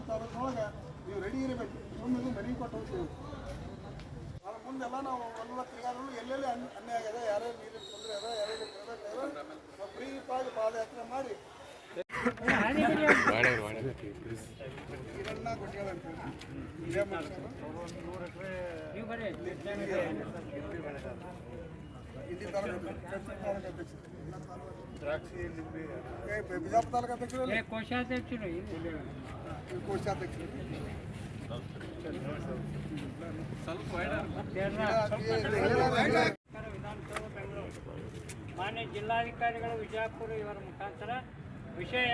ನೀವು ರೆಡಿ ಇರಬೇಕು ಸುಮ್ಮನೆ ರೆಡಿ ಕೊಟ್ಟು ಹೋಗ್ತೀವಿ ಅದ್ರ ಮುಂದೆಲ್ಲ ನಾವು ಒಂದು ತಿರುಗಾಡಲು ಎಲ್ಲೆಲ್ಲಿ ಅನ್ ಅನ್ಯಾಯ ಆಗಿದೆ ಯಾರ್ಯಾರು ನೀರಿನ ತೊಂದರೆ ಅದ ಯಾರ್ಯಾರು ನಾವು ಫ್ರೀಪಾಗಿ ಪಾದಯಾತ್ರೆ ಮಾಡಿ ಈರಣ್ಣ ಗುಡ್ಡಗಳ ಅಂತ ಇದೇ ಮನುಷ್ಯರು. ಇಲ್ಲಿ ತಾಲೂಕು ತಾಲೂಕು ಅಧ್ಯಕ್ಷರು. ಏ, ಬಿಜಾಪುರ ತಾಲೂಕು ಅಧ್ಯಕ್ಷರು ಇಲ್ಲ? ಕೋಶಾಧ್ಯಕ್ಷರು ಈ ಕೋಶಾಧ್ಯಕ್ಷರು ವಿಧಾನಸೌಧ ಬೆಂಗಳೂರು ಮಾನ್ಯ ಜಿಲ್ಲಾಧಿಕಾರಿಗಳು ವಿಜಯಪುರ ಇವರ ಮುಖಾಂತರ ವಿಷಯ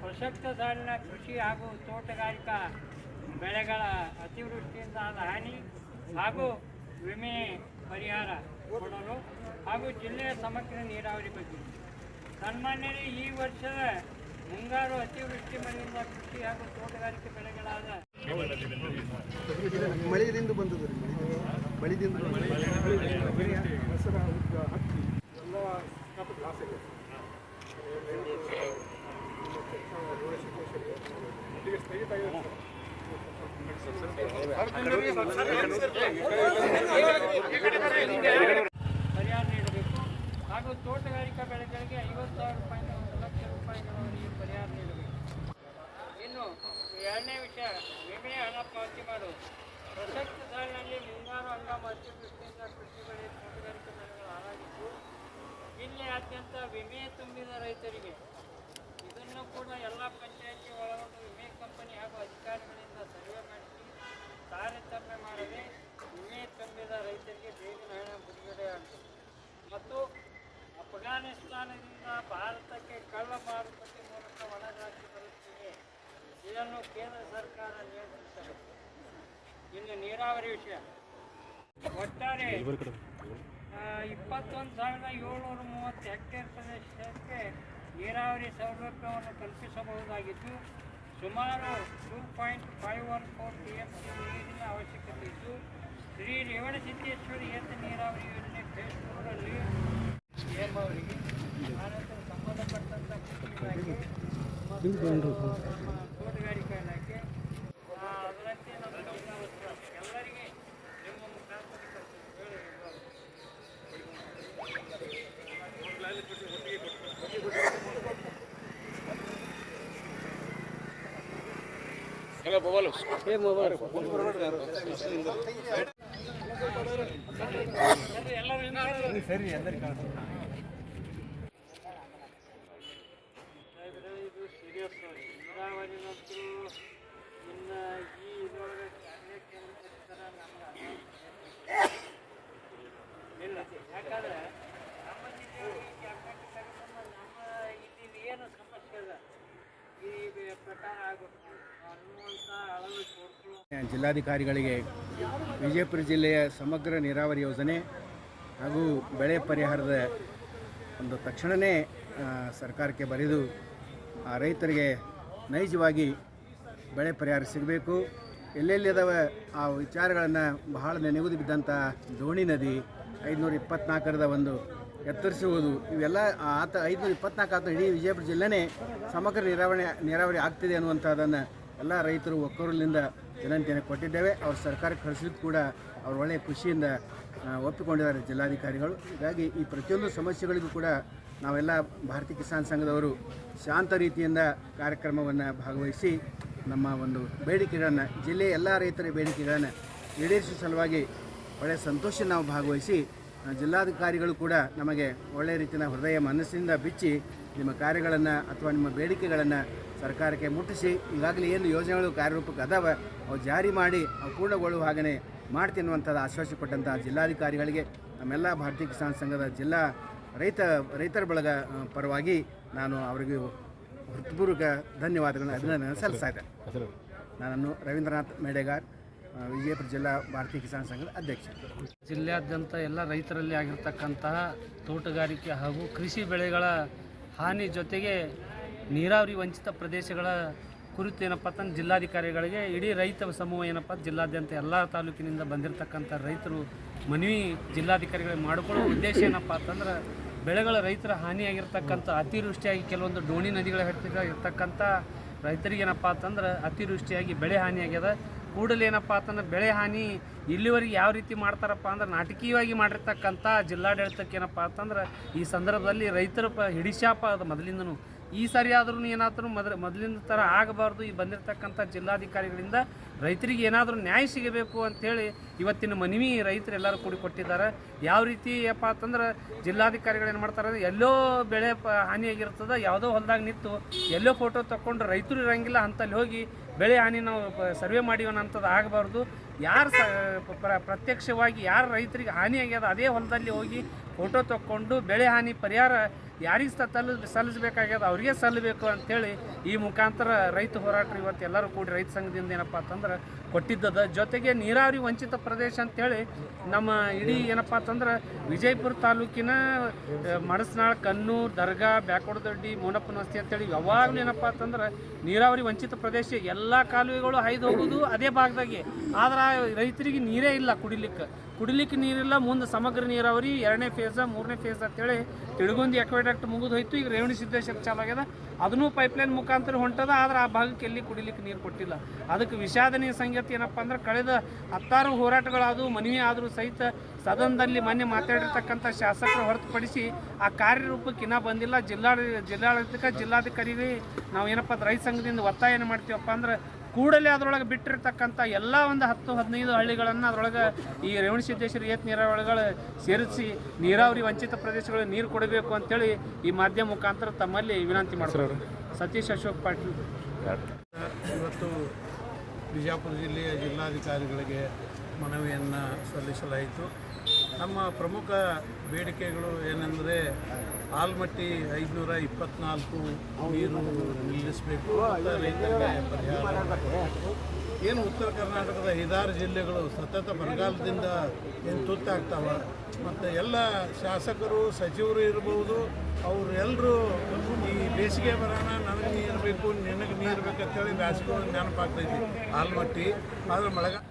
ಪ್ರಸಕ್ತ ಸಾಲಿನ ಕೃಷಿ ಹಾಗೂ ತೋಟಗಾರಿಕಾ ಬೆಳೆಗಳ ಅತಿವೃಷ್ಟಿಯಿಂದ ಆದ ಹಾನಿ ಹಾಗೂ ವಿಮೆ ಪರಿಹಾರ ಕೊಡಲು ಹಾಗೂ ಜಿಲ್ಲೆಯ ಸಮಗ್ರ ನೀರಾವರಿ ಬಗ್ಗೆ ಸನ್ಮಾನ್ಯರೇ ಈ ವರ್ಷದ ಮುಂಗಾರು ಅತಿವೃಷ್ಟಿ ಮಳೆಯಿಂದ ಕೃಷಿ ಹಾಗೂ ತೋಟಗಾರಿಕೆ ಬೆಳೆಗಳಾದ ಮಳೆಯಿಂದ ಬಂದದ್ದು ರೀ ಮಳೆದಿಂದ ಹಾಗೂ ತೋಟಗಾರಿಕಾ ಬೆಳೆಗಳಿಗೆ ಐವತ್ತು ಸಾವಿರ ರೂಪಾಯಿಂದ ಒಂದು ಲಕ್ಷ ರೂಪಾಯಿಗಳವರೆಗೆ ಪರಿಹಾರ ನೀಡಬೇಕು. ಇನ್ನು ಎರಡನೇ ವಿಷಯ ವಿಮೆ ಹಣ ಪಾವತಿ ಮಾಡುವುದು. ಪ್ರಸಕ್ತ ಸಾಲಿನಲ್ಲಿ ಮುಂಗಾರು ಹಂಗಾಮು ಅತಿವೃಷ್ಟಿಯಿಂದ ಕೃಷಿ ಬೆಳೆ ತೋಟಗಾರಿಕೆ ಬೆಳೆಗಳು ಹಾಳಾಗಿದ್ದು ಜಿಲ್ಲೆಯಾದ್ಯಂತ ವಿಮೆ ತುಂಬಿದ ರೈತರಿಗೆ ಇದನ್ನು ಕೂಡ ಎಲ್ಲ ಪಂಚಾಯತಿ ಒಳಗೊಂಡು ವಿಮೆ ಕಂಪನಿ ಹಾಗೂ ಅಧಿಕಾರಿಗಳಿಂದ ಸರ್ವೆ ಮಾಡಿಸಿ ತಾರತಮ್ಯ ಮಾಡದೆ ವಿಮೆ ತುಂಬಿದ ರೈತರಿಗೆ ಬೇಗನೆ ಹಣ ಬಿಡುಗಡೆಯಾಗುತ್ತದೆ ಮತ್ತು ಅಫ್ಘಾನಿಸ್ತಾನದಿಂದ ಭಾರತಕ್ಕೆ ಕಳ್ಳ ಮಾರುಕಟ್ಟೆ ಮೂಲಕ ಒಳಗಾಕಿ ಬರುತ್ತಿದೆ. ಇದನ್ನು ಕೇಂದ್ರ ಸರ್ಕಾರ ನಿಯಂತ್ರಿಸಬೇಕು. ಇನ್ನು ನೀರಾವರಿ ವಿಷಯ. ಒಟ್ಟಾರೆ ಇಪ್ಪತ್ತೊಂದು ಸಾವಿರದ ಏಳ್ನೂರ ಮೂವತ್ತು ಹೆಕ್ಟೇರ್ ಪ್ರದೇಶಕ್ಕೆ ನೀರಾವರಿ ಸೌಲಭ್ಯವನ್ನು ಕಲ್ಪಿಸಬಹುದಾಗಿದ್ದು, ಸುಮಾರು two point five one four T M C ನೀರಿನ ಅವಶ್ಯಕತೆ ಇದ್ದು, ಶ್ರೀ ರೇವಣಸಿದ್ದೇಶ್ವರಿ ಏತ ನೀರಾವರಿ ಯೋಜನೆ ಫೇಸ್ ಟೂರಲ್ಲಿ ಎಂ ಅವರಿಗೆ ಆನಂತರ ಸಂಬಂಧಪಟ್ಟಂಥ ಕೃಷಿ ಇಲಾಖೆ ಮತ್ತು ನಮ್ಮ ತೋಟಗಾರಿಕಾ ಇಲಾಖೆ ಆ, ಅದರಂತೆ ನಮ್ಮ ಜಿಲ್ಲಾ ಉಸ್ತುವಾರಿ ಎಲ್ಲರಿಗೆ ನಿಮ್ಮ ಮುಖಾಂತರ ಕಳಿಸ್ತೀವಿ. ಹೇಳಿ ಇವಾಗ. ಎಲ್ಲರೂ ಎಲ್ಲರೂ ಸರಿ ಎಲ್ಲರಿಗೂ ಸಾಹೇಬ್ರೆ, ಇದು ಸೀರಿಯಸ್ ನೀರಾವರಿನಂತೂ ಇನ್ನು ಈ ಇದ್ರೊಳಗೆ ಕಾರ್ಯಕ್ಕೆ ಥರ ನಮ್ಗೆ ಅನುಭವ ಇಲ್ಲ ಜಿಲ್ಲಾಧಿಕಾರಿಗಳಿಗೆ ವಿಜಯಪುರ ಜಿಲ್ಲೆಯ ಸಮಗ್ರ ನೀರಾವರಿ ಯೋಜನೆ ಹಾಗೂ ಬೆಳೆ ಪರಿಹಾರದ ಒಂದು ತಕ್ಷಣವೇ ಸರ್ಕಾರಕ್ಕೆ ಬರೆದು ಆ ರೈತರಿಗೆ ನೈಜವಾಗಿ ಬೆಳೆ ಪರಿಹಾರ ಸಿಗಬೇಕು. ಎಲ್ಲೆಲ್ಲಿ ಅದಾವೆ? ಆ ವಿಚಾರಗಳನ್ನು ಬಹಳ ನೆನೆಗುದಿ ಬಿದ್ದಂಥ ದೋಣಿ ನದಿ ಐದುನೂರ ಇಪ್ಪತ್ನಾಲ್ಕರದ ಒಂದು ಎತ್ತರಿಸುವುದು, ಇವೆಲ್ಲ ಆತ ಐದುನೂರ ಇಪ್ಪತ್ನಾಲ್ಕು ಆತ ಇಡೀ ವಿಜಯಪುರ ಜಿಲ್ಲೆನೇ ಸಮಗ್ರ ನೀರಾವರಿ ನೀರಾವರಿ ಆಗ್ತಿದೆ ಅನ್ನುವಂಥದ್ದನ್ನು ಎಲ್ಲ ರೈತರು ಒಕ್ಕೂರಲಿಂದ ವಿನಂತಿಯನ್ನು ಕೊಟ್ಟಿದ್ದೇವೆ. ಅವ್ರ ಸರ್ಕಾರಕ್ಕೆ ಕಳಿಸ್ಲಿಕ್ಕೆ ಕೂಡ ಅವ್ರು ಒಳ್ಳೆಯ ಖುಷಿಯಿಂದ ಒಪ್ಪಿಕೊಂಡಿದ್ದಾರೆ ಜಿಲ್ಲಾಧಿಕಾರಿಗಳು. ಹೀಗಾಗಿ ಈ ಪ್ರತಿಯೊಂದು ಸಮಸ್ಯೆಗಳಿಗೂ ಕೂಡ ನಾವೆಲ್ಲ ಭಾರತೀಯ ಕಿಸಾನ್ ಸಂಘದವರು ಶಾಂತ ರೀತಿಯಿಂದ ಕಾರ್ಯಕ್ರಮವನ್ನು ಭಾಗವಹಿಸಿ ನಮ್ಮ ಒಂದು ಬೇಡಿಕೆಗಳನ್ನು, ಜಿಲ್ಲೆಯ ಎಲ್ಲ ರೈತರ ಬೇಡಿಕೆಗಳನ್ನು ಈಡೇರಿಸುವ ಸಲುವಾಗಿ ಒಳ್ಳೆಯ ಸಂತೋಷ ನಾವು ಭಾಗವಹಿಸಿ ಜಿಲ್ಲಾಧಿಕಾರಿಗಳು ಕೂಡ ನಮಗೆ ಒಳ್ಳೆಯ ರೀತಿಯ ಹೃದಯ ಮನಸ್ಸಿನಿಂದ ಬಿಚ್ಚಿ ನಿಮ್ಮ ಕಾರ್ಯಗಳನ್ನು ಅಥವಾ ನಿಮ್ಮ ಬೇಡಿಕೆಗಳನ್ನು ಸರ್ಕಾರಕ್ಕೆ ಮುಟ್ಟಿಸಿ, ಈಗಾಗಲೇ ಏನು ಯೋಜನೆಗಳು ಕಾರ್ಯರೂಪಕ್ಕೆ ಅದಾವ, ಅವು ಜಾರಿ ಮಾಡಿ, ಅವು ಪೂರ್ಣಗೊಳ್ಳುವ ಹಾಗೆ ಮಾಡ್ತೀನಿ ಅನ್ನುವಂಥದ್ದು ಆಶ್ವಾಸ ಕೊಟ್ಟಂಥ ಜಿಲ್ಲಾಧಿಕಾರಿಗಳಿಗೆ, ನಮ್ಮೆಲ್ಲ ಭಾರತೀಯ ಕಿಸಾನ್ ಸಂಘದ ಜಿಲ್ಲಾ ರೈತ, ರೈತರ ಬಳಗ ಪರವಾಗಿ ನಾನು ಅವರಿಗೆ ಹೃತ್ಪೂರ್ವಕ ಧನ್ಯವಾದಗಳನ್ನು ಅಭಿನಂದನೆ ಸಲ್ಲಿಸ್ತಾ ಇದ್ದೆ. ನಾನು ರವೀಂದ್ರನಾಥ್ ಮೇಡೆಗಾರ್ ವಿಜಯಪುರ ಜಿಲ್ಲಾ ಭಾರತೀಯ ಕಿಸಾನ್ ಸಂಘದ ಅಧ್ಯಕ್ಷ. ಜಿಲ್ಲೆಯಾದ್ಯಂತ ಎಲ್ಲ ರೈತರಲ್ಲಿ ಆಗಿರ್ತಕ್ಕಂತಹ ತೋಟಗಾರಿಕೆ ಹಾಗೂ ಕೃಷಿ ಬೆಳೆಗಳ ಹಾನಿ ಜೊತೆಗೆ ನೀರಾವರಿ ವಂಚಿತ ಪ್ರದೇಶಗಳ ಕುರಿತು ಏನಪ್ಪ ಅಂತಂದ್ರೆ ಜಿಲ್ಲಾಧಿಕಾರಿಗಳಿಗೆ ಇಡೀ ರೈತ ಸಮೂಹ ಏನಪ್ಪ ಜಿಲ್ಲಾದ್ಯಂತ ಎಲ್ಲ ತಾಲೂಕಿನಿಂದ ಬಂದಿರತಕ್ಕಂಥ ರೈತರು ಮನವಿ ಜಿಲ್ಲಾಧಿಕಾರಿಗಳಿಗೆ ಮಾಡಿಕೊಳ್ಳೋ ಉದ್ದೇಶ ಏನಪ್ಪ ಅಂತಂದ್ರೆ ಬೆಳೆಗಳ ರೈತರ ಹಾನಿಯಾಗಿರ್ತಕ್ಕಂಥ ಅತಿವೃಷ್ಟಿಯಾಗಿ ಕೆಲವೊಂದು ಡೋಣಿ ನದಿಗಳ ಹತ್ತಿರ ಇರ್ತಕ್ಕಂಥ ರೈತರಿಗೆ ಏನಪ್ಪ ಅಂತಂದ್ರೆ ಅತಿವೃಷ್ಟಿಯಾಗಿ ಬೆಳೆ ಹಾನಿ ಆಗ್ಯದ ಕೂಡಲೇ ಏನಪ್ಪ ಅಂತಂದ್ರೆ ಬೆಳೆ ಹಾನಿ ಇಲ್ಲಿವರೆಗೆ ಯಾವ ರೀತಿ ಮಾಡ್ತಾರಪ್ಪ ಅಂದ್ರೆ ನಾಟಕೀಯವಾಗಿ ಮಾಡಿರ್ತಕ್ಕಂಥ ಜಿಲ್ಲಾಡಳಿತಕ್ಕೆ ಏನಪ್ಪಾ ಅಂತಂದ್ರೆ ಈ ಸಂದರ್ಭದಲ್ಲಿ ರೈತರ ಪ ಹಿಡಿಶಾಪ ಅದು ಮೊದಲಿಂದನೂ. ಈ ಸರಿ ಆದ್ರೂ ಏನಾದರೂ ಮೊದಲ ಮೊದಲಿನ ಥರ ಆಗಬಾರ್ದು ಈ ಬಂದಿರತಕ್ಕಂಥ ಜಿಲ್ಲಾಧಿಕಾರಿಗಳಿಂದ ರೈತರಿಗೆ ಏನಾದರೂ ನ್ಯಾಯ ಸಿಗಬೇಕು ಅಂಥೇಳಿ ಇವತ್ತಿನ ಮನವಿ ರೈತರೆಲ್ಲರೂ ಕೂಡಿ ಕೊಟ್ಟಿದ್ದಾರೆ. ಯಾವ ರೀತಿ ಏಪ್ಪ ಅಂತಂದ್ರೆ ಜಿಲ್ಲಾಧಿಕಾರಿಗಳು ಏನು ಮಾಡ್ತಾರೆ ಎಲ್ಲೋ ಬೆಳೆ ಪ ಹಾನಿಯಾಗಿರ್ತದೆ, ಯಾವುದೋ ಹೊಲದಾಗ ನಿಂತು ಎಲ್ಲೋ ಫೋಟೋ ತಗೊಂಡು ರೈತರು ಇರಂಗಿಲ್ಲ ಅಂತಲ್ಲಿ ಹೋಗಿ ಬೆಳೆ ಹಾನಿ ನಾವು ಸರ್ವೆ ಮಾಡಿವನ ಅಂಥದ್ದು ಆಗಬಾರ್ದು. ಯಾರು ಸ ಪ್ರ- ಪ್ರತ್ಯಕ್ಷವಾಗಿ ಯಾರು ರೈತರಿಗೆ ಹಾನಿ ಆಗ್ಯದ ಅದೇ ಹೊಲದಲ್ಲಿ ಹೋಗಿ ಫೋಟೋ ತಕ್ಕೊಂಡು ಬೆಳೆ ಹಾನಿ ಪರಿಹಾರ ಯಾರಿಗೆ ತಲ್ ಸಲ್ಲಿಸಬೇಕಾಗ್ಯದ ಅವ್ರಿಗೆ ಸಲ್ಲಬೇಕು ಅಂಥೇಳಿ ಈ ಮುಖಾಂತರ ರೈತ ಹೋರಾಟ ಇವತ್ತು ಎಲ್ಲರೂ ಕೂಡಿ ರೈತ ಸಂಘದಿಂದ ಏನಪ್ಪ ಅಂತಂದ್ರೆ ಕೊಟ್ಟಿದ್ದದ. ಜೊತೆಗೆ ನೀರಾವರಿ ವಂಚಿತ ಪ್ರದೇಶ ಅಂತೇಳಿ ನಮ್ಮ ಇಡೀ ಏನಪ್ಪ ಅಂತಂದ್ರೆ ವಿಜಯಪುರ ತಾಲೂಕಿನ ಮಡಸ್ನಾಳ್ ಕನ್ನೂರ್ ದರ್ಗಾ ಬ್ಯಾಕೋಡದೊಡ್ಡಿ ಮೋನಪ್ಪನವಸ್ತಿ ಅಂತೇಳಿ ಯಾವಾಗಲೂ ಏನಪ್ಪ ಅಂತಂದ್ರೆ ನೀರಾವರಿ ವಂಚಿತ ಪ್ರದೇಶ ಎಲ್ಲ ಕಾಲುವೆಗಳು ಹೈದು ಹೋಗೋದು ಅದೇ ಭಾಗದಾಗೆ. ಆದ್ರೆ ರೈತರಿಗೆ ನೀರೇ ಇಲ್ಲ ಕುಡಿಲಿಕ್ಕೆ. ಕುಡಿಲಿಕ್ಕೆ ನೀರಿಲ್ಲ, ಮುಂದೆ ಸಮಗ್ರ ನೀರಾವರಿ, ಎರಡನೇ ಫೇಸ ಮೂರನೇ ಫೇಸ್ ಅಂತೇಳಿ ತಿಳುಗುಂದಿ ಎಕ್ವೈಡಕ್ಟ್ ಮುಗಿದು ಹೋಯ್ತು ಈಗ ರೇವಣಿ ಸಿದ್ದೇಶ್ವರ ಚಾಲು ಆಗ್ಯದ. ಅದನ್ನೂ ಪೈಪ್ಲೈನ್ ಮುಖಾಂತರ ಹೊಂಟದ, ಆದ್ರೆ ಆ ಭಾಗಕ್ಕೆ ಎಲ್ಲಿ ಕುಡಿಲಿಕ್ಕೆ ನೀರು ಕೊಟ್ಟಿಲ್ಲ. ಅದಕ್ಕೆ ವಿಷಾದನೀಯ ಸಂಗತಿ ಏನಪ್ಪ ಅಂದ್ರೆ, ಕಳೆದ ಹತ್ತಾರು ಹೋರಾಟಗಳಾದವು, ಮನವಿ ಆದರೂ ಸಹಿತ ಸದನದಲ್ಲಿ ಮೊನ್ನೆ ಮಾತಾಡಿರ್ತಕ್ಕಂಥ ಶಾಸಕರು ಹೊರತುಪಡಿಸಿ ಆ ಕಾರ್ಯರೂಪಕ್ಕೆ ಇನ್ನೂ ಬಂದಿಲ್ಲ. ಜಿಲ್ಲಾಡ ಜಿಲ್ಲಾಡಳಿತಕ್ಕೆ ಜಿಲ್ಲಾಧಿಕಾರಿ ನಾವು ಏನಪ್ಪ ರೈತ ಸಂಘದಿಂದ ಒತ್ತಾಯ ಏನು ಮಾಡ್ತೀವಪ್ಪ ಅಂದ್ರೆ ಕೂಡಲೇ ಅದರೊಳಗೆ ಬಿಟ್ಟಿರ್ತಕ್ಕಂಥ ಎಲ್ಲ ಒಂದು ಹತ್ತು ಹದಿನೈದು ಹಳ್ಳಿಗಳನ್ನು ಅದರೊಳಗೆ ಈ ರೇವಣಸಿದ್ದೇಶ್ವರ ಏತ್ ನೀರಾವರಿಗಳು ಸೇರಿಸಿ ನೀರಾವರಿ ವಂಚಿತ ಪ್ರದೇಶಗಳಿಗೆ ನೀರು ಕೊಡಬೇಕು ಅಂತೇಳಿ ಈ ಮಾಧ್ಯಮ ಮುಖಾಂತರ ತಮ್ಮಲ್ಲಿ ವಿನಂತಿ ಮಾಡ್ತಾರೆ ಸತೀಶ್ ಅಶೋಕ್ ಪಾಟೀಲ್. ಇವತ್ತು ಬಿಜಾಪುರ ಜಿಲ್ಲೆಯ ಜಿಲ್ಲಾಧಿಕಾರಿಗಳಿಗೆ ಮನವಿಯನ್ನು ಸಲ್ಲಿಸಲಾಯಿತು. ನಮ್ಮ ಪ್ರಮುಖ ಬೇಡಿಕೆಗಳು ಏನೆಂದರೆ ಆಲ್ಮಟ್ಟಿ ಐದುನೂರ ಇಪ್ಪತ್ನಾಲ್ಕು ನೀರು ನಿಲ್ಲಿಸಬೇಕು ಏನು ಉತ್ತರ ಕರ್ನಾಟಕದ ಐದಾರು ಜಿಲ್ಲೆಗಳು ಸತತ ಬರಗಾಲದಿಂದ ಏನು ತುತ್ತಾಗ್ತಾವೆ ಮತ್ತು ಎಲ್ಲ ಶಾಸಕರು, ಸಚಿವರು ಇರ್ಬೋದು, ಅವರು ಎಲ್ಲರೂ ಈ ಬೇಸಿಗೆ ಬರೋಣ, ನನಗೆ ನೀರು ಬೇಕು, ನಿನಗೆ ನೀರು ಬೇಕಂತೇಳಿ ಬೇಸಿಗೆ ನೆನಪಾಗ್ತೈತಿ. ಆಲ್ಮಟ್ಟಿ, ಆದರೆ ಮಳೆಗಾಲ